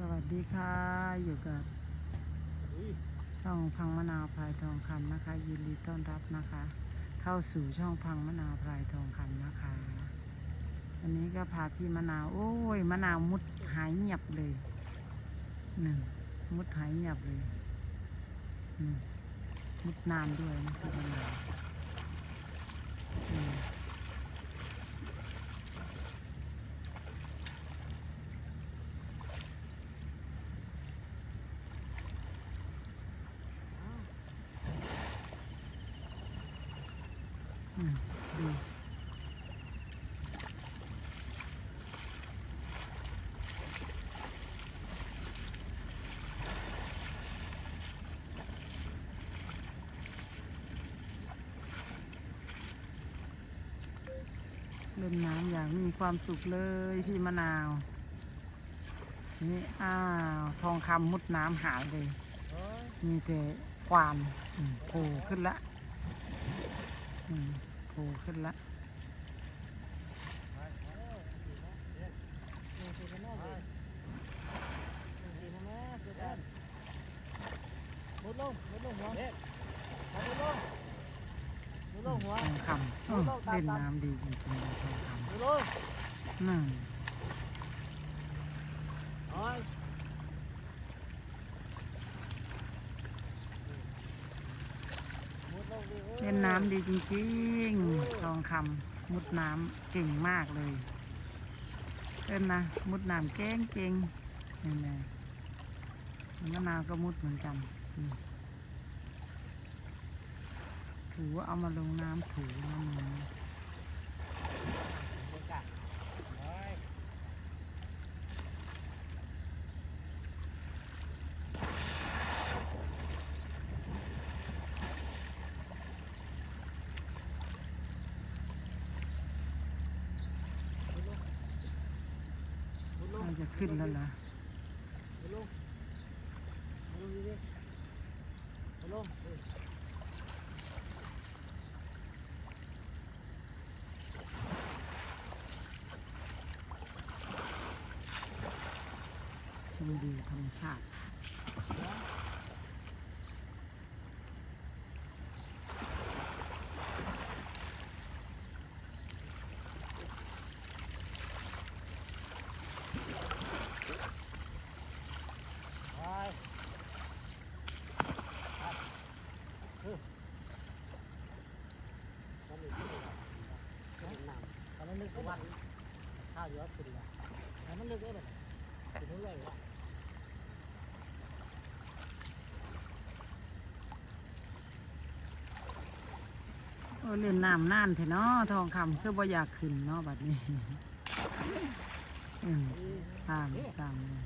สวัสดีค่ะอยู่กับช่องพังมะนาวพลายทองคำนะคะ ยินดีต้อนรับนะคะ เข้าสู่ช่องพังมะนาวพลายทองคำนะคะวันนี้ก็พาพี่มะนาวโอ้ยมะนาวมุดหายเงียบเลยหนึ่งมุดหายเงียบเลยมมุดนานด้วยนะพี่มะนาวอืม อืมดู เล่นน้ำอย่างมีความสุขเลยพี่มะนาว นี่อ้าวทองคำมุดน้ำหายเลยมีแต่ควานอืมโผล่ขึ้นละอืม โผล่ขึ้นละมุดลงมุดลงหัวมุดลงมุดลงหัวทองคำเล่นน้ำดีจริงๆทองคมุดลงำนั่น โอ้ย เล่ นน้ำดีจริงๆ ทองคำมุดน้ำเก่งมากเลยเล่นนะมุดน้ำเก่งเก่งนี่ไงมะนาวก็มุดเหมือนกันถือว่าเอามาลงน้ำถูน้ำมัน มุดลง น่า จะขึ้นแล้วล่ะมุดลงมุดลงดิมุดลงชมวิวธรรมชาติ ไป มันลึกวันข้าวเยอะขึ้นละมันลึกเอ้แบบถึงเรื่อยว่าโอ้เล่นน้ำน่านเถอะเนาะทองคำคือบ่อยากขึ้นเนาะบัดนี้อืมตามตามเลย